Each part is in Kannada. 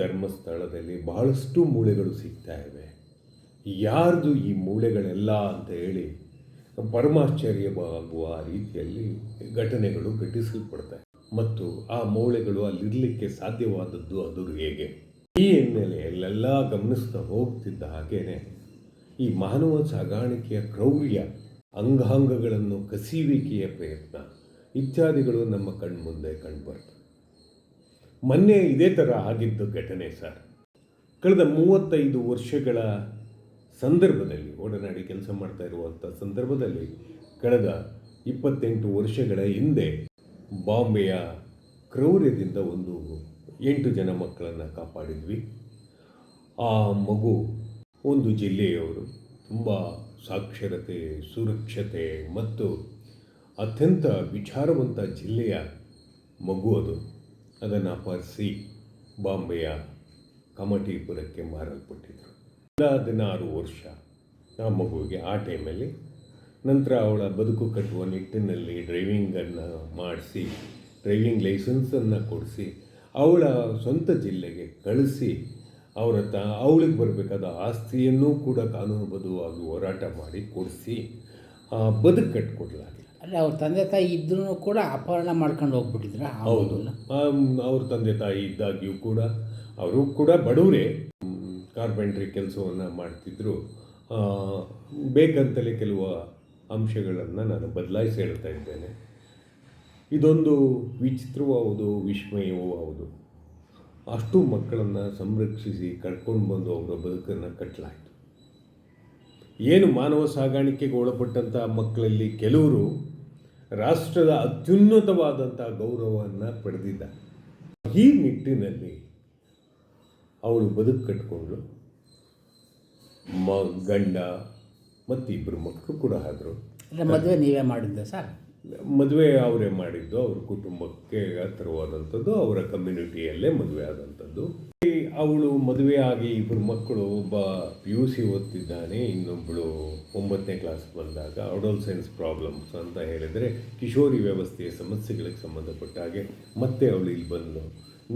ಧರ್ಮಸ್ಥಳದಲ್ಲಿ ಬಹಳಷ್ಟು ಮೂಳೆಗಳು ಸಿಗ್ತಾ ಇವೆ. ಯಾರ್ದು ಈ ಮೂಳೆಗಳೆಲ್ಲ ಅಂತ ಹೇಳಿ ಪರಮಾಶ್ಚರ್ಯವಾಗುವ ರೀತಿಯಲ್ಲಿ ಘಟನೆಗಳು ಘಟಿಸಲ್ಪಡ್ತವೆ. ಮತ್ತು ಆ ಮೂಳೆಗಳು ಅಲ್ಲಿರಲಿಕ್ಕೆ ಸಾಧ್ಯವಾದದ್ದು ಅದು ಹೇಗೆ? ಈ ಹಿನ್ನೆಲೆಯಲ್ಲೆಲ್ಲ ಗಮನಿಸ್ತಾ ಹೋಗ್ತಿದ್ದ ಹಾಗೇನೆ, ಈ ಮಾನವ ಸಾಗಾಣಿಕೆಯ ಕ್ರೌರ್ಯ, ಅಂಗಾಂಗಗಳನ್ನು ಕಸಿಯುವಿಕೆಯ ಪ್ರಯತ್ನ ಇತ್ಯಾದಿಗಳು ನಮ್ಮ ಕಣ್ಮುಂದೆ ಕಂಡುಬರ್ತವೆ ಮೊನ್ನೆ ಇದೇ ಥರ ಆಗಿದ್ದು ಘಟನೆ ಸರ್. ಕಳೆದ ಮೂವತ್ತೈದು ವರ್ಷಗಳ ಸಂದರ್ಭದಲ್ಲಿ, ಒಡನಾಡಿ ಕೆಲಸ ಮಾಡ್ತಾ ಇರುವಂಥ ಸಂದರ್ಭದಲ್ಲಿ ಕಳೆದ ಇಪ್ಪತ್ತೆಂಟು ವರ್ಷಗಳ ಹಿಂದೆ ಬಾಂಬೆಯ ಕ್ರೌರ್ಯದಿಂದ ಒಂದು ಎಂಟು ಜನ ಮಕ್ಕಳನ್ನು ಕಾಪಾಡಿದ್ವಿ. ಆ ಮಗು ಒಂದು ಜಿಲ್ಲೆಯವರು, ತುಂಬ ಸಾಕ್ಷರತೆ, ಸುರಕ್ಷತೆ ಮತ್ತು ಅತ್ಯಂತ ವಿಚಾರವಂತ ಜಿಲ್ಲೆಯ ಮಗು ಅದು. ಅದನ್ನು ಅಪಹರಿಸಿ ಬಾಂಬೆಯ ಕಮಟಿಪುರಕ್ಕೆ ಮಾರಲ್ಪಟ್ಟಿದ್ದರು ಎಲ್ಲ ಹದಿನಾರು ವರ್ಷ ಆ ಮಗುವಿಗೆ ಆ ಟೈಮಲ್ಲಿ ನಂತರ ಅವಳ ಬದುಕು ಕಟ್ಟುವ ನಿಟ್ಟಿನಲ್ಲಿ ಡ್ರೈವಿಂಗನ್ನು ಮಾಡಿಸಿ, ಡ್ರೈವಿಂಗ್ ಲೈಸೆನ್ಸನ್ನು ಕೊಡಿಸಿ, ಅವಳ ಸ್ವಂತ ಜಿಲ್ಲೆಗೆ ಕಳಿಸಿ, ಅವರ ತ, ಅವಳಿಗೆ ಬರಬೇಕಾದ ಆಸ್ತಿಯನ್ನು ಕೂಡ ಕಾನೂನುಬದ್ಧವಾಗಿ ಹೋರಾಟ ಮಾಡಿ ಕೊಡಿಸಿ ಬದುಕು ಕಟ್ಟಿಕೊಡ್ಲಾಗಿಲ್ಲ ಅಂದರೆ ಅವ್ರ ತಂದೆ ತಾಯಿ ಇದ್ರೂ ಕೂಡ ಅಪಹರಣ ಮಾಡ್ಕೊಂಡು ಹೋಗ್ಬಿಟ್ಟಿದ್ರ? ಹೌದು. ಅವ್ರ ತಂದೆ ತಾಯಿ ಇದ್ದಾಗ್ಯೂ ಕೂಡ ಅವರು ಕೂಡ ಬಡವರೇ. ಕಾರ್ಪೆಂಟ್ರಿ ಕೆಲಸವನ್ನು ಮಾಡ್ತಿದ್ರು. ಬೇಕಂತಲೇ ಕೆಲವು ಅಂಶಗಳನ್ನು ನಾನು ಬದಲಾಯಿಸಿ ಹೇಳ್ತಾ ಇದ್ದೇನೆ. ಇದೊಂದು ವಿಚಿತ್ರವೂ ಹೌದು ವಿಸ್ಮಯವೂ ಹೌದು. ಅಷ್ಟು ಮಕ್ಕಳನ್ನು ಸಂರಕ್ಷಿಸಿ ಕರ್ಕೊಂಡು ಬಂದು ಅವರ ಬದುಕನ್ನು ಕಟ್ಟಲಾಯಿತು ಏನು ಮಾನವ ಸಾಗಾಣಿಕೆಗೆ ಒಳಪಟ್ಟಂಥ ಮಕ್ಕಳಲ್ಲಿ ಕೆಲವರು ರಾಷ್ಟ್ರದ ಅತ್ಯುನ್ನತವಾದಂಥ ಗೌರವವನ್ನು ಪಡೆದಿದ್ದ. ಈ ನಿಟ್ಟಿನಲ್ಲಿ ಅವಳು ಬದುಕು ಕಟ್ಕೊಂಡು ಮ ಗಂಡ ಮತ್ತಿಬ್ಬರು ಮಕ್ಕಳು ಕೂಡ ಆದರು. ಮದುವೆ ನೀವೇ ಮಾಡಿದ್ದೆ ಸರ್? ಮದುವೆ ಅವರೇ ಮಾಡಿದ್ದು ಅವ್ರ ಕುಟುಂಬಕ್ಕೆ ಹತ್ತಿರವಾದಂಥದ್ದು ಅವರ ಕಮ್ಯುನಿಟಿಯಲ್ಲೇ ಮದುವೆ ಆದಂಥದ್ದು. ಅವಳು ಮದುವೆ ಆಗಿ ಇಬ್ಬರು ಮಕ್ಕಳು, ಒಬ್ಬ ಪಿ ಯು ಸಿ ಓದ್ತಿದ್ದಾನೆ ಇನ್ನೊಬ್ಬಳು ಒಂಬತ್ತನೇ ಕ್ಲಾಸ್ ಬಂದಾಗ ಅಡೋಲ್ಸೆನ್ಸ್ ಪ್ರಾಬ್ಲಮ್ಸ್ ಅಂತ ಹೇಳಿದರೆ ಕಿಶೋರಿ ವ್ಯವಸ್ಥೆಯ ಸಮಸ್ಯೆಗಳಿಗೆ ಸಂಬಂಧಪಟ್ಟ ಹಾಗೆ ಮತ್ತೆ ಅವಳು ಇಲ್ಲಿ ಬಂದು,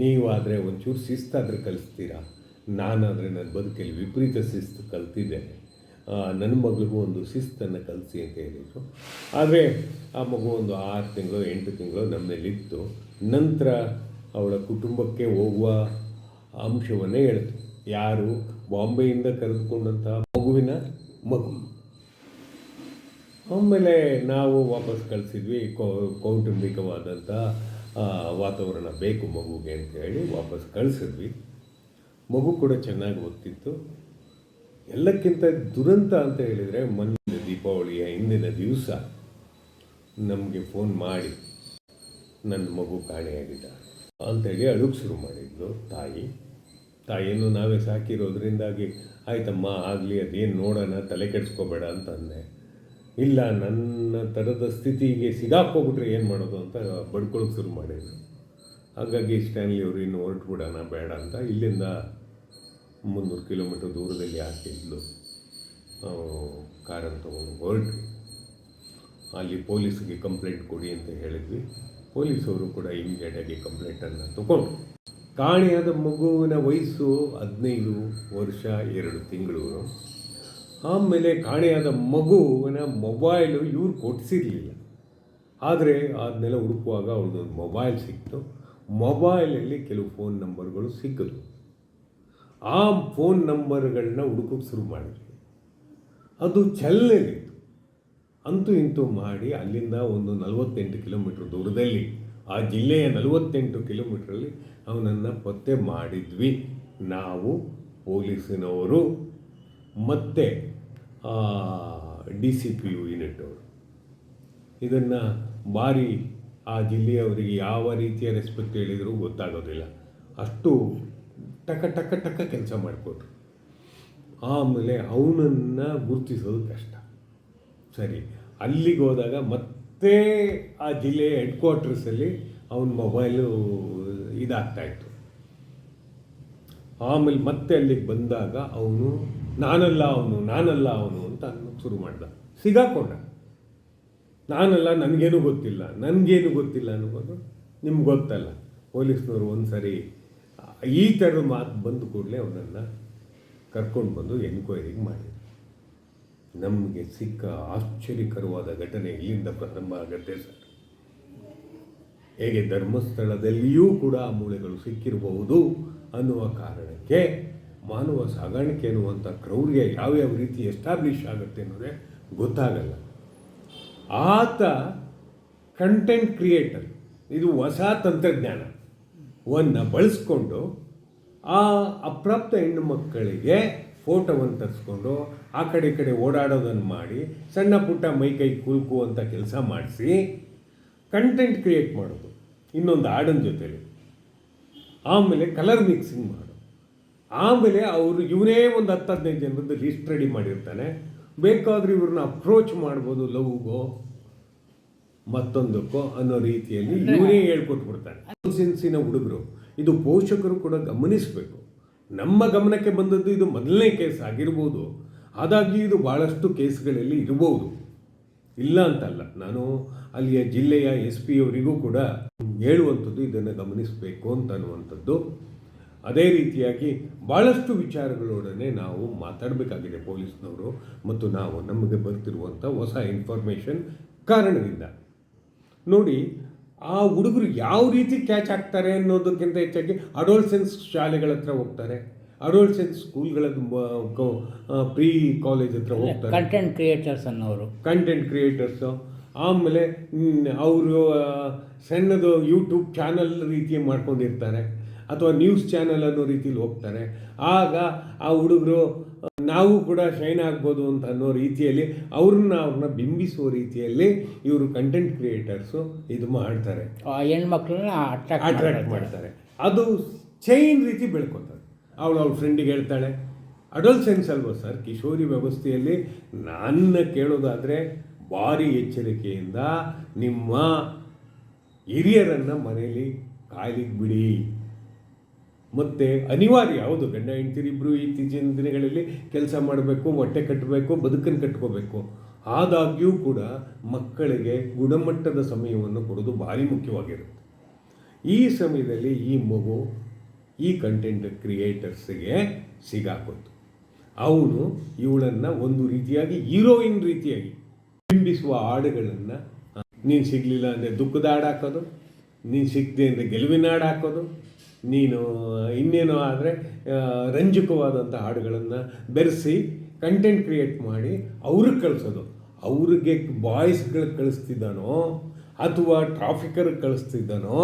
ನೀವಾದರೆ ಒಂಚೂರು ಶಿಸ್ತಾದರೆ ಕಲಿಸ್ತೀರಾ? ನಾನಾದರೆ ನನ್ನ ಬದುಕಲ್ಲಿ ವಿಪರೀತ ಶಿಸ್ತು ಕಲ್ತಿದ್ದೇನೆ. ನನ್ನ ಮಗಳಿಗೂ ಒಂದು ಶಿಸ್ತನ್ನು ಕಲಿಸಿ ಅಂತ ಹೇಳಿದರು. ಆದರೆ ಆ ಮಗು ಒಂದು ಆರು ತಿಂಗಳು, ಎಂಟು ತಿಂಗಳು ನಮ್ಮಲ್ಲಿತ್ತು ನಂತರ ಅವಳ ಕುಟುಂಬಕ್ಕೆ ಹೋಗುವ ಅಂಶವನ್ನೇ ಹೇಳಿತು ಯಾರು ಬಾಂಬೆಯಿಂದ ಕರೆದುಕೊಂಡಂತಹ ಮಗುವಿನ ಮಗು. ಆಮೇಲೆ ನಾವು ವಾಪಸ್ ಕಳಿಸಿದ್ವಿ ಕೌಟುಂಬಿಕವಾದಂಥ ವಾತಾವರಣ ಬೇಕು ಮಗುಗೆ ಅಂತ ಹೇಳಿ ವಾಪಸ್ ಕಳಿಸಿದ್ವಿ. ಮಗು ಕೂಡ ಚೆನ್ನಾಗಿ ಓದ್ತಿತ್ತು. ಎಲ್ಲಕ್ಕಿಂತ ದುರಂತ ಅಂತ ಹೇಳಿದರೆ ಮೊನ್ನೆ ದೀಪಾವಳಿಯ ಹಿಂದಿನ ದಿವಸ ನಮಗೆ ಫೋನ್ ಮಾಡಿ, ನನ್ನ ಮಗು ಕಾಣೆಯಾಗಿದ್ದ ಅಂತೇಳಿ ಅಳುಗೆ ಶುರು ಮಾಡಿದ್ಲು ತಾಯಿ. ತಾಯಿಯನ್ನು ನಾವೇ ಸಾಕಿರೋದ್ರಿಂದಾಗಿ, ಆಯ್ತಮ್ಮ, ಆಗಲಿ, ಅದೇನು ನೋಡೋಣ, ತಲೆ ಕೆಡಿಸ್ಕೋಬೇಡ ಅಂತ ಅಂದೆ ಇಲ್ಲ, ನನ್ನ ಥರದ ಸ್ಥಿತಿಗೆ ಸಿಗಾಕೋಗ್ಬಿಟ್ರೆ ಏನು ಮಾಡೋದು ಅಂತ ಬಡ್ಕೊಳಕ್ಕೆ ಶುರು ಮಾಡಿದ್ರು. ಹಾಗಾಗಿ ಸ್ಟ್ಯಾನ್ಲಿ ಅವರು, ಇನ್ನು ಹೊರಟ್ಬಿಡೋಣ, ಬೇಡ ಅಂತ ಇಲ್ಲಿಂದ ಮುನ್ನೂರು ಕಿಲೋಮೀಟರ್ ದೂರದಲ್ಲಿ ಹಾಕಿದ್ಲು. ಕಾರನ್ನು ತೊಗೊಂಡು ಹೊರಟ್ವಿ ಅಲ್ಲಿ ಪೊಲೀಸ್ಗೆ ಕಂಪ್ಲೇಂಟ್ ಕೊಡಿ ಅಂತ ಹೇಳಿದ್ವಿ. ಪೊಲೀಸವರು ಕೂಡ ಇಮಿಡಿಯೇಟಾಗಿ ಕಂಪ್ಲೇಂಟನ್ನು ತಗೊಂಡು ಕಾಣೆಯಾದ ಮಗುವಿನ ವಯಸ್ಸು ಹದಿನೈದು ವರ್ಷ ಎರಡು ತಿಂಗಳು. ಆಮೇಲೆ ಕಾಣೆಯಾದ ಮಗುವಿನ ಮೊಬೈಲು ಇವ್ರು ಕೊಡಿಸಿರಲಿಲ್ಲ. ಆದರೆ ಅದನ್ನೆಲ್ಲ ಹುಡುಕುವಾಗ ಅವ್ರದ್ದೊಂದು ಮೊಬೈಲ್ ಸಿಕ್ತು. ಮೊಬೈಲಲ್ಲಿ ಕೆಲವು ಫೋನ್ ನಂಬರ್ಗಳು ಸಿಕ್ಕಿದ್ರು ಆ ಫೋನ್ ನಂಬರ್ಗಳನ್ನ ಹುಡುಕೋಕೆ ಶುರು ಮಾಡಿದ್ವಿ. ಅದು ಚಲನೆಲಿತ್ತು ಅಂತೂ ಇಂತೂ ಮಾಡಿ ಅಲ್ಲಿಂದ ಒಂದು ನಲವತ್ತೆಂಟು ಕಿಲೋಮೀಟ್ರ್ ದೂರದಲ್ಲಿ ಆ ಜಿಲ್ಲೆಯ ನಲವತ್ತೆಂಟು ಕಿಲೋಮೀಟ್ರಲ್ಲಿ ಅವನನ್ನು ಪತ್ತೆ ಮಾಡಿದ್ವಿ. ನಾವು ಪೊಲೀಸಿನವರು, ಮತ್ತು D C P U unit ಅವರು ಇದನ್ನು ಭಾರಿ ಆ ಜಿಲ್ಲೆಯವರಿಗೆ ಯಾವ ರೀತಿಯ ರೆಸ್ಪೆಕ್ಟ್ ಹೇಳಿದರೂ ಗೊತ್ತಾಗೋದಿಲ್ಲ. ಅಷ್ಟು ಟಕ ಟಕ ಟಕ ಕೆಲಸ ಮಾಡಿಕೊಟ್ರು. ಆಮೇಲೆ ಅವನನ್ನು ಗುರುತಿಸೋದು ಕಷ್ಟ. ಸರಿ, ಅಲ್ಲಿಗೆ ಹೋದಾಗ ಮತ್ತೆ ಆ ಜಿಲ್ಲೆಯ ಹೆಡ್ ಕ್ವಾರ್ಟರ್ಸಲ್ಲಿ ಅವನ ಮೊಬೈಲು ಇದಾಗ್ತಾಯಿತ್ತು ಆಮೇಲೆ ಮತ್ತೆ ಅಲ್ಲಿಗೆ ಬಂದಾಗ ಅವನು, ನಾನಲ್ಲ ಅವನು ನಾನಲ್ಲ ಅವನು ಅಂತ ಅನ್ನೋಕ್ಕೆ ಶುರು ಮಾಡ್ದ. ಸಿಗಾಕೊಂಡ. ನಾನಲ್ಲ, ನನಗೇನು ಗೊತ್ತಿಲ್ಲ. ನನಗೇನು ಗೊತ್ತಿಲ್ಲ ಅನ್ನೋದು ನಿಮ್ಗೆ ಗೊತ್ತಲ್ಲ. ಪೊಲೀಸ್ನವರು ಒಂದು ಸರಿ ಈ ಥರದ ಮಾತು ಬಂದ ಕೂಡಲೇ ಅವನನ್ನು ಕರ್ಕೊಂಡು ಬಂದು ಎನ್ಕ್ವೈರಿಗೆ ಮಾಡಿದ್ರು. ನಮಗೆ ಸಿಕ್ಕ ಆಶ್ಚರ್ಯಕರವಾದ ಘಟನೆ ಇಲ್ಲಿಂದ ಪ್ರಾರಂಭ ಆಗುತ್ತೆ ಸರ್. ಹೇಗೆ ಧರ್ಮಸ್ಥಳದಲ್ಲಿಯೂ ಕೂಡ ಮೂಳೆಗಳು ಸಿಕ್ಕಿರಬಹುದು ಅನ್ನುವ ಕಾರಣಕ್ಕೆ ಮಾನವ ಸಾಗಾಣಿಕೆ ಅನ್ನುವಂಥ ಕ್ರೌರ್ಯ ಯಾವ್ಯಾವ ರೀತಿ ಎಸ್ಟಾಬ್ಲಿಷ್ ಆಗುತ್ತೆ ಅನ್ನೋದೇ ಗೊತ್ತಾಗಲ್ಲ. ಆತ ಕಂಟೆಂಟ್ ಕ್ರಿಯೇಟರ್, ಇದು ಹೊಸ ತಂತ್ರಜ್ಞಾನ. ವನ್ನು ಬಳಸ್ಕೊಂಡು ಆ ಅಪ್ರಾಪ್ತ ಹೆಣ್ಣು ಮಕ್ಕಳಿಗೆ ಫೋಟೋವನ್ನು ತರಿಸ್ಕೊಂಡು ಆ ಕಡೆ ಈ ಕಡೆ ಓಡಾಡೋದನ್ನು ಮಾಡಿ ಸಣ್ಣ ಪುಟ್ಟ ಮೈ ಕೈ ಅಂತ ಕೆಲಸ ಮಾಡಿಸಿ ಕಂಟೆಂಟ್ ಕ್ರಿಯೇಟ್ ಮಾಡೋದು. ಇನ್ನೊಂದು ಹಾಡಿನ ಜೊತೆಲಿ. ಆಮೇಲೆ ಕಲರ್ ಮಿಕ್ಸಿಂಗ್ ಮಾಡು. ಆಮೇಲೆ ಅವರು ಇವನೇ ಒಂದು ಹತ್ತು ಹದಿನೈದು ಜನರದ್ದು ಲಿಸ್ಟ್ ರೆಡಿ ಮಾಡಿರ್ತಾನೆ. ಬೇಕಾದ್ರೆ ಇವ್ರನ್ನ ಅಪ್ರೋಚ್ ಮಾಡ್ಬೋದು ಲವ್ಗೋ ಮತ್ತೊಂದಕ್ಕೋ ಅನ್ನೋ ರೀತಿಯಲ್ಲಿ ಇವನೇ ಹೇಳ್ಕೊಟ್ಬಿಡ್ತಾನೆ. ಸಿನ್ಸಿನ ಹುಡುಗರು. ಇದು ಪೋಷಕರು ಕೂಡ ಗಮನಿಸಬೇಕು. ನಮ್ಮ ಗಮನಕ್ಕೆ ಬಂದದ್ದು ಇದು ಮೊದಲನೇ ಕೇಸ್ ಆಗಿರ್ಬೋದು. ಆದಾಗ್ಯೂ ಇದು ಭಾಳಷ್ಟು ಕೇಸ್ಗಳಲ್ಲಿ ಇರಬಹುದು ಇಲ್ಲ ಅಂತಲ್ಲ, ನಾನು ಅಲ್ಲಿಯ ಜಿಲ್ಲೆಯ ಎಸ್ ಪಿ ಅವರಿಗೂ ಕೂಡ ಹೇಳುವಂಥದ್ದು, ಇದನ್ನು ಗಮನಿಸಬೇಕು ಅಂತ ಅನ್ನುವಂಥದ್ದು. ಅದೇ ರೀತಿಯಾಗಿ ಭಾಳಷ್ಟು ವಿಚಾರಗಳೊಡನೆ ನಾವು ಮಾತಾಡಬೇಕಾಗಿದೆ ಪೊಲೀಸ್ನವರು ಮತ್ತು ನಾವು ನಮಗೆ ಬರ್ತಿರುವಂಥ ಹೊಸ ಇನ್ಫಾರ್ಮೇಷನ್ ಕಾರಣದಿಂದ. ನೋಡಿ ಆ ಹುಡುಗರು ಯಾವ ರೀತಿ ಕ್ಯಾಚ್ ಆಗ್ತಾರೆ ಅನ್ನೋದಕ್ಕಿಂತ ಹೆಚ್ಚಾಗಿ ಅಡೋಲ್ಸೆನ್ಸ್ ಶಾಲೆಗಳ ಹತ್ರ ಹೋಗ್ತಾರೆ. ಅಡೋಲ್ಸೆನ್ಸ್ ಸ್ಕೂಲ್ಗಳ ಪ್ರೀ ಕಾಲೇಜ್ ಹತ್ರ ಹೋಗ್ತಾರೆ. ಕಂಟೆಂಟ್ ಕ್ರಿಯೇಟರ್ಸ್ ಅನ್ನೋರು. ಕಂಟೆಂಟ್ ಕ್ರಿಯೇಟರ್ಸು ಆಮೇಲೆ ಅವರು ಸಣ್ಣದು ಯೂಟ್ಯೂಬ್ ಚಾನಲ್ ರೀತಿ ಮಾಡ್ಕೊಂಡಿರ್ತಾರೆ. ಅಥವಾ ನ್ಯೂಸ್ ಚಾನಲ್ ಅನ್ನೋ ರೀತಿಲಿ ಹೋಗ್ತಾರೆ. ಆಗ ಆ ಹುಡುಗರು ನಾವು ಕೂಡ ಶೈನ್ ಆಗ್ಬೋದು ಅಂತ ಅನ್ನೋ ರೀತಿಯಲ್ಲಿ ಅವ್ರನ್ನ ಅವ್ರನ್ನ ಬಿಂಬಿಸುವ ರೀತಿಯಲ್ಲಿ ಇವರು ಕಂಟೆಂಟ್ ಕ್ರಿಯೇಟರ್ಸು ಇದು ಮಾಡ್ತಾರೆ. ಹೆಣ್ಮಕ್ಳನ್ನ ಅಟ್ರಾಕ್ಟ್ ಅಟ್ರಾಕ್ಟ್ ಮಾಡ್ತಾರೆ. ಅದು ಚೈನ್ ರೀತಿ ಬೆಳ್ಕೊತಾರೆ ಅವಳು ಅವ್ಳ ಫ್ರೆಂಡಿಗೆ ಹೇಳ್ತಾಳೆ ಅಡಲ್ಸೆನ್ಸ್ ಅಲ್ವಾ ಸರ್? ಕಿಶೋರಿ ವ್ಯವಸ್ಥೆಯಲ್ಲಿ ನನ್ನ ಕೇಳೋದಾದರೆ ಭಾರಿ ಎಚ್ಚರಿಕೆಯಿಂದ ನಿಮ್ಮ ಹಿರಿಯರನ್ನು ಮನೆಯಲ್ಲಿ ಕಾಯ್ಲಿಕ್ಕೆ ಬಿಡಿ. ಮತ್ತು ಅನಿವಾರ್ಯ, ಹೌದು, ಗಂಡ ಹೆಂಡ್ತಿರಿಬ್ಬರು ಇತ್ತೀಚಿನ ದಿನಗಳಲ್ಲಿ ಕೆಲಸ ಮಾಡಬೇಕು, ಹೊಟ್ಟೆ ಕಟ್ಟಬೇಕು ಬದುಕನ್ನು ಕಟ್ಕೋಬೇಕು. ಆದಾಗ್ಯೂ ಕೂಡ ಮಕ್ಕಳಿಗೆ ಗುಣಮಟ್ಟದ ಸಮಯವನ್ನು ಕೊಡೋದು ಭಾರಿ ಮುಖ್ಯವಾಗಿರುತ್ತೆ. ಈ ಸಮಯದಲ್ಲಿ ಈ ಮಗು, ಈ ಕಂಟೆಂಟ್ ಕ್ರಿಯೇಟರ್ಸ್ಗೆ ಸಿಗಾಕೋತು ಅವನು ಇವಳನ್ನು ಒಂದು ರೀತಿಯಾಗಿ ಹೀರೋಯಿನ್ ರೀತಿಯಾಗಿ ಬಿಂಬಿಸುವ ಹಾಡುಗಳನ್ನು, ನೀನು ಸಿಗಲಿಲ್ಲ ಅಂದರೆ ದುಃಖದ ಹಾಡು ಹಾಕೋದು ನೀನು ಸಿಗದೆ ಅಂದರೆ ಗೆಲುವಿನ ಹಾಡು ಹಾಕೋದು ನೀನು, ಇನ್ನೇನೋ ಆದರೆ ರಂಜಕವಾದಂಥ ಹಾಡುಗಳನ್ನು ಬೆರೆಸಿ ಕಂಟೆಂಟ್ ಕ್ರಿಯೇಟ್ ಮಾಡಿ ಅವ್ರಿಗೆ ಕಳಿಸೋದು. ಅವ್ರಿಗೆ ಬಾಯ್ಸ್ಗಳಿಗೆ ಕಳಿಸ್ತಿದ್ದಾನೋ ಅಥವಾ ಟ್ರಾಫಿಕರ್ಗೆ ಕಳಿಸ್ತಿದ್ದಾನೋ,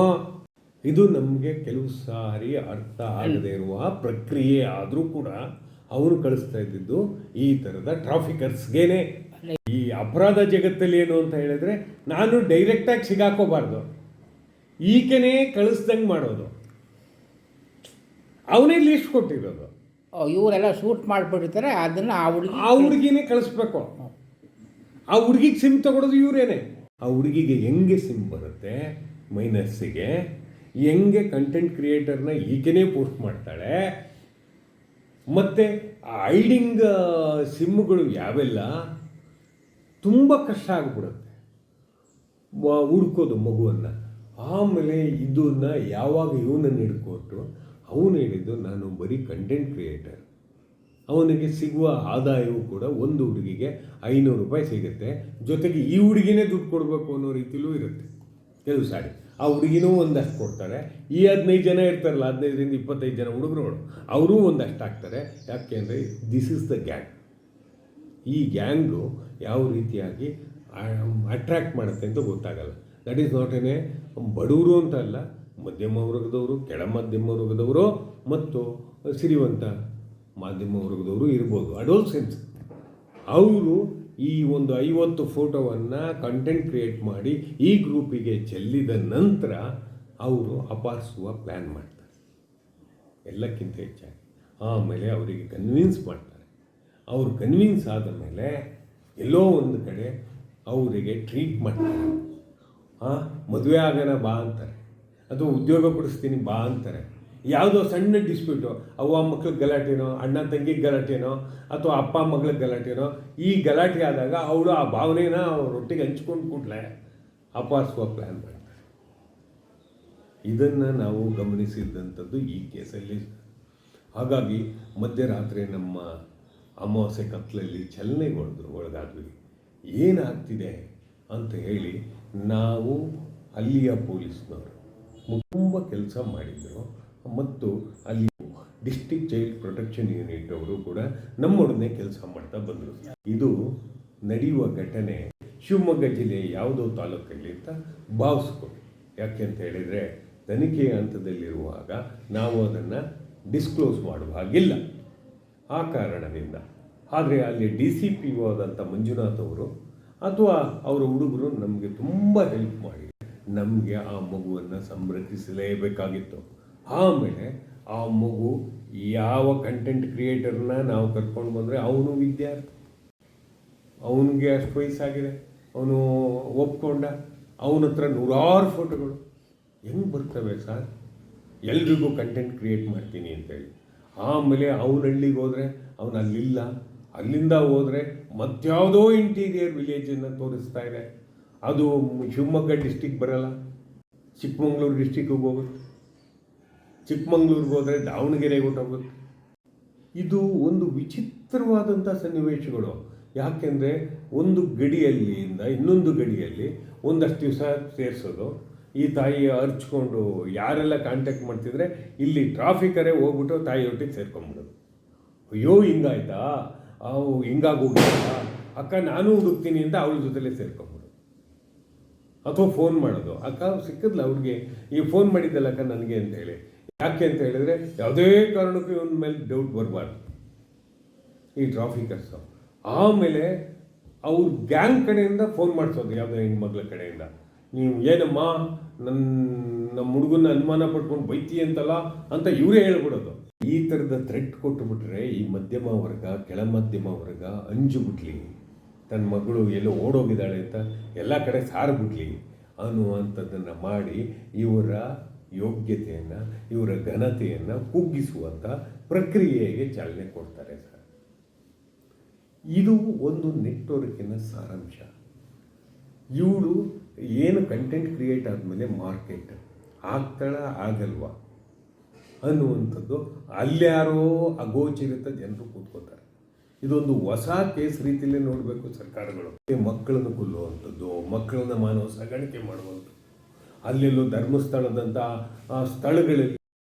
ಇದು ನಮಗೆ ಕೆಲವು ಸಾರಿ ಅರ್ಥ ಆಗದೇ ಇರುವ ಪ್ರಕ್ರಿಯೆ ಆದರೂ ಕೂಡ ಅವರು ಕಳಿಸ್ತಾ ಇದ್ದಿದ್ದು ಈ ಥರದ ಟ್ರಾಫಿಕರ್ಸ್ಗೇನೆ ಈ ಅಪರಾಧ ಜಗತ್ತಲ್ಲಿ ಏನು ಅಂತ ಹೇಳಿದ್ರೆ, ನಾನು ಡೈರೆಕ್ಟಾಗಿ ಸಿಗಾಕೋಬಾರ್ದು. ಈಕೆನೇ ಕಳಿಸ್ದಂಗೆ ಮಾಡೋದು. ಅವನೇ ಲೀಸ್ಟ್ ಕೊಟ್ಟಿರೋದು. ಇವರೆಲ್ಲ ಶೂಟ್ ಮಾಡಿಬಿಟ್ಟಿರ್ತಾರೆ ಅದನ್ನು ಆ ಹುಡುಗಿ ಆ ಹುಡುಗಿನೇ ಕಳಿಸ್ಬೇಕು. ಆ ಹುಡುಗಿಗೆ ಸಿಮ್ ತಗೊಳೋದು ಇವರೇನೆ. ಆ ಹುಡುಗಿಗೆ ಹೆಂಗೆ ಸಿಮ್ ಬರುತ್ತೆ ಮೈನಸ್ಸಿಗೆ ಹೆಂಗೆ ಕಂಟೆಂಟ್ ಕ್ರಿಯೇಟರ್ನ ಈಕೆನೇ ಪೋಸ್ಟ್ ಮಾಡ್ತಾಳೆ ಮತ್ತು ಐಡಿಂಗ್ ಸಿಮ್ಗಳು ಯಾವೆಲ್ಲ ತುಂಬ ಕಷ್ಟ ಆಗ್ಬಿಡುತ್ತೆ. ಹುಡ್ಕೋದು ಮಗುವನ್ನು. ಆಮೇಲೆ ಇದನ್ನು ಯಾವಾಗ ಇವನನ್ನು ಹಿಡ್ಕೊಟ್ಟು ಅವನು ಹೇಳಿದ್ದು, ನಾನು ಬರೀ ಕಂಟೆಂಟ್ ಕ್ರಿಯೇಟರ್ ಅವನಿಗೆ ಸಿಗುವ ಆದಾಯವು ಕೂಡ ಒಂದು ಹುಡುಗಿಗೆ ಐನೂರು ರೂಪಾಯಿ ಸಿಗುತ್ತೆ. ಜೊತೆಗೆ ಈ ಹುಡುಗಿನೇ ದುಡ್ಡು ಕೊಡಬೇಕು ಅನ್ನೋ ರೀತಿಲೂ ಇರುತ್ತೆ. ಕೆಲವು ಸಾರಿ. ಆ ಹುಡುಗಿನೂ ಒಂದಷ್ಟು ಕೊಡ್ತಾರೆ. ಈ ಹದಿನೈದು ಜನ ಇರ್ತಾರಲ್ಲ, ಹದಿನೈದರಿಂದ ಇಪ್ಪತ್ತೈದು ಜನ ಹುಡುಗರುಗಳು ಅವರೂ ಒಂದಷ್ಟು ಹಾಕ್ತಾರೆ. ಯಾಕೆ ಅಂದರೆ ದಿಸ್ ಇಸ್ ದ ಗ್ಯಾಂಗ್ ಈ ಗ್ಯಾಂಗು ಯಾವ ರೀತಿಯಾಗಿ ಅಟ್ರ್ಯಾಕ್ಟ್ ಮಾಡುತ್ತೆ ಅಂತ ಗೊತ್ತಾಗಲ್ಲ. ದಟ್ ಈಸ್ ನಾಟ್ ಎನ್ ಬಡವರು ಅಂತ ಅಲ್ಲ. ಮಧ್ಯಮ ವರ್ಗದವರು, ಕೆಳ ಮಧ್ಯಮ ವರ್ಗದವರು ಮತ್ತು ಸಿರಿವಂತ ಮಾಧ್ಯಮ ವರ್ಗದವರು ಇರ್ಬೋದು. ಅಡೋಲ್ಸೆನ್ಸ್ ಅವರು ಈ ಒಂದು ಐವತ್ತು ಫೋಟೋವನ್ನು ಕಂಟೆಂಟ್ ಕ್ರಿಯೇಟ್ ಮಾಡಿ ಈ ಗ್ರೂಪಿಗೆ ಚೆಲ್ಲಿದ ನಂತರ ಅವರು ಅಪಾರಿಸುವ ಪ್ಲ್ಯಾನ್ ಮಾಡ್ತಾರೆ. ಎಲ್ಲಕ್ಕಿಂತ ಹೆಚ್ಚಾಗಿ. ಆಮೇಲೆ ಅವರಿಗೆ ಕನ್ವಿನ್ಸ್ ಮಾಡ್ತಾರೆ. ಅವರು ಕನ್ವಿನ್ಸ್ ಆದ ಮೇಲೆ ಎಲ್ಲೋ ಒಂದು ಕಡೆ ಅವರಿಗೆ ಟ್ರೀಟ್ ಮಾಡ್ತಾರೆ. ಹಾಂ ಮದುವೆ ಆಗೋಣ ಬಾ ಅಂತಾರೆ. ಅಥವಾ ಉದ್ಯೋಗ ಕೊಡಿಸ್ತೀನಿ ಬಾ ಅಂತಾರೆ. ಯಾವುದೋ ಸಣ್ಣ ಡಿಸ್ಪ್ಯೂಟು ಅವ್ವ ಮಕ್ಳಿಗೆ ಗಲಾಟೆನೋ, ಅಣ್ಣ ತಂಗಿಗೆ ಗಲಾಟೆನೋ, ಅಥವಾ ಅಪ್ಪ ಮಗಳಿಗೆ ಗಲಾಟೆನೋ, ಈ ಗಲಾಟೆ ಆದಾಗ ಅವಳು ಆ ಭಾವನೆನ ರೊಟ್ಟಿಗೆ ಹಂಚ್ಕೊಂಡು ಕೂಡಲೇ ಅಪಾರಿಸುವ ಪ್ಲ್ಯಾನ್ ಮಾಡ್ತಾರೆ ಇದನ್ನು ನಾವು ಗಮನಿಸಿದಂಥದ್ದು ಈ ಕೇಸಲ್ಲಿ. ಹಾಗಾಗಿ ಮಧ್ಯರಾತ್ರಿ ನಮ್ಮ ಅಮಾವಾಸ್ಯೆ ಕತ್ತಲಲ್ಲಿ ಚಲನೆಗೊಳ್ದು ಒಳಗಾದ್ವಿ. ಏನಾಗ್ತಿದೆ ಅಂತ ಹೇಳಿ ನಾವು ಅಲ್ಲಿಯ ಪೊಲೀಸ್ನವರು. ತುಂಬ ಕೆಲಸ ಮಾಡಿದರು. ಮತ್ತು ಅಲ್ಲಿ ಡಿಸ್ಟಿಕ್ ಚೈಲ್ಡ್ ಪ್ರೊಟೆಕ್ಷನ್ ಯೂನಿಟ್ ಅವರು ಕೂಡ ನಮ್ಮೊಡನೆ ಕೆಲಸ ಮಾಡ್ತಾ ಬಂದರು. ಇದು ನಡೆಯುವ ಘಟನೆ ಶಿವಮೊಗ್ಗ ಜಿಲ್ಲೆಯ ಯಾವುದೋ ತಾಲೂಕಲ್ಲಿ ಅಂತ ಭಾವಿಸ್ಕೊಳ್ಳಿ ಯಾಕೆ ಅಂತ ಹೇಳಿದರೆ ತನಿಖೆಯ ಹಂತದಲ್ಲಿರುವಾಗ ನಾವು ಅದನ್ನು ಡಿಸ್ಕ್ಲೋಸ್ ಮಾಡುವ ಹಾಗಿಲ್ಲ. ಆ ಕಾರಣದಿಂದ. ಆದರೆ ಅಲ್ಲಿ ಡಿ ಸಿ ಪಿ ಆದಂಥ ಮಂಜುನಾಥ್ ಅವರು ಅಥವಾ ಅವರ ಹುಡುಗರು ನಮಗೆ ತುಂಬ ಹೆಲ್ಪ್ ಮಾಡಿ ನಮಗೆ ಆ ಮಗುವನ್ನು ಸಂರಕ್ಷಿಸಲೇಬೇಕಾಗಿತ್ತು. ಆಮೇಲೆ ಆ ಮಗು ಯಾವ ಕಂಟೆಂಟ್ ಕ್ರಿಯೇಟರ್ನ ನಾವು ಕರ್ಕೊಂಡು ಬಂದರೆ ಅವನು ವಿದ್ಯಾರ್ಥಿ ಅವನಿಗೆ ಅಷ್ಟು ವಯಸ್ಸಾಗಿದೆ. ಅವನು ಒಪ್ಕೊಂಡ. ಅವನ ಹತ್ರ ನೂರಾರು ಫೋಟೋಗಳು ಹೆಂಗೆ ಬರ್ತವೆ ಸರ್? ಎಲ್ರಿಗೂ ಕಂಟೆಂಟ್ ಕ್ರಿಯೇಟ್ ಮಾಡ್ತೀನಿ ಅಂತೇಳಿ. ಆಮೇಲೆ ಅವನ ಹಳ್ಳಿಗೆ ಹೋದರೆ, ಅವನು ಅಲ್ಲಿಲ್ಲ. ಅಲ್ಲಿಂದ ಹೋದರೆ ಮತ್ಯಾವುದೋ ಇಂಟೀರಿಯರ್ ವಿಲೇಜನ್ನು ತೋರಿಸ್ತಾ ಇದೆ. ಅದು ಶಿವಮೊಗ್ಗ ಡಿಸ್ಟಿಕ್ ಬರಲ್ಲ. ಚಿಕ್ಕಮಂಗ್ಳೂರು ಡಿಸ್ಟಿಕ್ಕಿಗೆ ಹೋಗುತ್ತೆ ಚಿಕ್ಕಮಂಗ್ಳೂರಿಗೆ ಹೋದರೆ ದಾವಣಗೆರೆಗೆ ಹೊಟ್ಟೋಗುತ್ತೆ ಇದು ಒಂದು ವಿಚಿತ್ರವಾದಂಥ ಸನ್ನಿವೇಶಗಳು. ಯಾಕೆಂದರೆ ಒಂದು ಗಡಿಯಲ್ಲಿಯಿಂದ ಇನ್ನೊಂದು ಗಡಿಯಲ್ಲಿ ಒಂದಷ್ಟು ದಿವಸ ಸೇರಿಸೋದು. ಈ ತಾಯಿ ಹರ್ಚ್ಕೊಂಡು ಯಾರೆಲ್ಲ ಕಾಂಟ್ಯಾಕ್ಟ್ ಮಾಡ್ತಿದ್ರೆ ಇಲ್ಲಿ ಟ್ರಾಫಿಕರೇ ಹೋಗ್ಬಿಟ್ಟು ತಾಯಿಯೊಟ್ಟಿಗೆ ಸೇರ್ಕೊಂಬಿಡೋದು ಅಯ್ಯೋ, ಹಿಂಗಾಯ್ತಾ? ಅವು ಹಿಂಗಾಗೋಗಿಲ್ಲ ಅಕ್ಕ, ನಾನು ಹುಡುಕ್ತೀನಿ ಅಂತ ಅವಳ ಜೊತೆಲೇ ಸೇರ್ಕೊಂಬಿಡೋದು ಅಥವಾ ಫೋನ್ ಮಾಡೋದು. ಅಕ್ಕ ಸಿಕ್ಕಿದ್ಲ ಅವ್ರಿಗೆ ಈ ಫೋನ್ ಮಾಡಿದ್ದಲ್ಲ ಅಕ್ಕ ನನಗೆ ಅಂತ ಹೇಳಿ. ಯಾಕೆ ಅಂತ ಹೇಳಿದ್ರೆ, ಯಾವುದೇ ಕಾರಣಕ್ಕೂ ಇವನ ಮೇಲೆ ಡೌಟ್ ಬರಬಾರ್ದು. ಈ ಟ್ರಾಫಿಕರ್ಸು ಆಮೇಲೆ ಅವ್ರ ಗ್ಯಾಂಗ್ ಕಡೆಯಿಂದ ಫೋನ್ ಮಾಡಿಸೋದು, ಯಾವುದೋ ಹೆಣ್ಮಕ್ಳ ಕಡೆಯಿಂದ. ನೀವು ಏನಮ್ಮ ನನ್ನ ನಮ್ಮ ಹುಡುಗನ ಅನುಮಾನ ಪಟ್ಕೊಂಡು ಬೈತಿ ಅಂತಲ್ಲ? ಅಂತ ಇವರೇ ಹೇಳ್ಬಿಡೋದು. ಈ ಥರದ ಥ್ರೆಟ್ ಕೊಟ್ಟುಬಿಟ್ರೆ ಈ ಮಧ್ಯಮ ವರ್ಗ ಕೆಳ ಮಧ್ಯಮ ವರ್ಗ ಅಂಜುಬಿಟ್ಲಿ. ತನ್ನ ಮಗಳು ಎಲ್ಲೋ ಓಡೋಗಿದ್ದಾಳೆ ಅಂತ ಎಲ್ಲ ಕಡೆ ಸಾರ್ಬಿಟ್ಲಿ ಅನ್ನುವಂಥದ್ದನ್ನು ಮಾಡಿ ಇವರ ಯೋಗ್ಯತೆಯನ್ನು, ಇವರ ಘನತೆಯನ್ನು ಕುಗ್ಗಿಸುವಂಥ ಪ್ರಕ್ರಿಯೆಗೆ ಚಾಲನೆ ಕೊಡ್ತಾರೆ ಸರ್. ಇದು ಒಂದು ನೆಟ್ವರ್ಕಿನ ಸಾರಾಂಶ. ಇವಳು ಏನು ಕಂಟೆಂಟ್ ಕ್ರಿಯೇಟ್ ಆದಮೇಲೆ ಮಾರ್ಕೆಟ್ ಆಗ್ತಾಳ ಆಗಲ್ವಾ ಅನ್ನುವಂಥದ್ದು ಅಲ್ಯಾರೋ ಅಗೋಚರಿತ ಜನರು ಕೂತ್ಕೋತಾರೆ ಇದೊಂದು ಹೊಸ ಕೇಸ್ ರೀತಿಯಲ್ಲೇ ನೋಡಬೇಕು ಸರ್ಕಾರಗಳು. ಮಕ್ಕಳನ್ನು ಕೊಲ್ಲುವಂಥದ್ದು, ಮಕ್ಕಳನ್ನ ಮಾನವ ಸಾಗಾಣಿಕೆ ಮಾಡುವಂಥದ್ದು. ಅಲ್ಲೆಲ್ಲೋ ಧರ್ಮಸ್ಥಳದಂಥ ಸ್ಥಳಗಳಲ್ಲಿ